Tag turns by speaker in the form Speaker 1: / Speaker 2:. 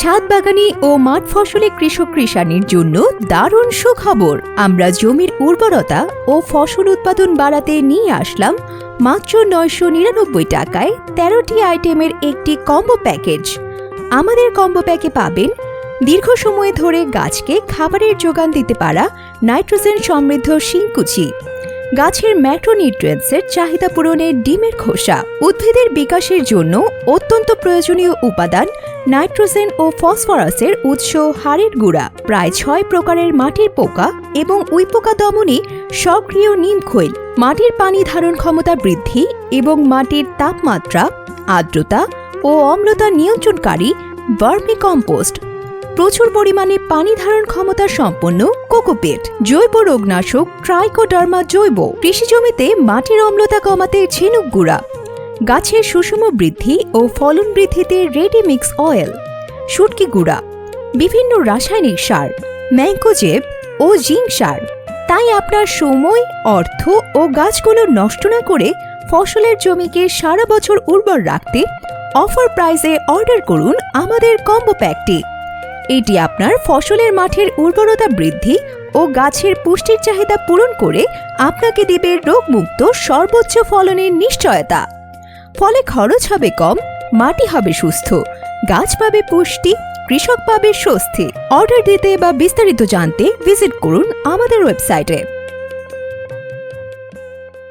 Speaker 1: ছাদ বাগানি ও মাঠ ফসলে কৃষক কৃষানির জন্য দারুণ সুখবর। আমরা জমির উর্বরতা ও ফসল উৎপাদন বাড়াতে নিয়ে আসলাম মাত্র নয়শো নিরানব্বই টাকায় তেরোটি আইটেমের একটি কম্বো প্যাকেজ। আমাদের কম্বো প্যাকে পাবেন দীর্ঘ সময় ধরে গাছকে খাবারের যোগান দিতে পারা নাইট্রোজেন সমৃদ্ধ শিংকুচি। গাছের ম্যাক্রোনিউট্রিয়েন্টসের চাহিদা পূরণে ডিমের খোসা। উদ্ভিদের বিকাশের জন্য অত্যন্ত প্রয়োজনীয় উপাদান নাইট্রোজেন ও ফসফরাসের উৎস হাড়ের গুঁড়া, প্রায় ছয় প্রকারের মাটির পোকা এবং উইপোকা দমনে সক্রিয় নিমখৈল মাটির পানি ধারণ ক্ষমতা বৃদ্ধি এবং মাটির তাপমাত্রা, আর্দ্রতা ও অম্লতা নিয়ন্ত্রণকারী ভার্মি কম্পোস্ট প্রচুর পরিমাণে পানি ধারণ ক্ষমতা সম্পন্ন কোকোপেট। জৈব রোগনাশক ট্রাইকোডার্মা জৈব। কৃষি জমিতে মাটির অম্লতা কমাতে ঝিনুক গুঁড়া। গাছের সুষম বৃদ্ধি ও ফলন বৃদ্ধিতে রেডি মিক্স অয়েল, শুটকি গুঁড়া, বিভিন্ন রাসায়নিক সার ম্যাঙ্কোজেব ও জিঙ্ক সার। তাই আপনার সময়, অর্থ ও গাছগুলো নষ্ট না করে ফসলের জমিকে সারা বছর উর্বর রাখতে অফার প্রাইসে অর্ডার করুন আমাদের কম্বো প্যাকটি। এটি আপনার ফসলের মাঠের উর্বরতা বৃদ্ধি ও গাছের পুষ্টির চাহিদা পূরণ করে আপনাকে দেবে রোগমুক্ত সর্বোচ্চ ফলনের নিশ্চয়তা। ফলে খরচ হবে কম, মাটি হবে সুস্থ, গাছ পাবে পুষ্টি, কৃষক পাবে স্বস্তি। অর্ডার দিতে বা বিস্তারিত জানতে ভিজিট করুন আমাদের ওয়েবসাইটে।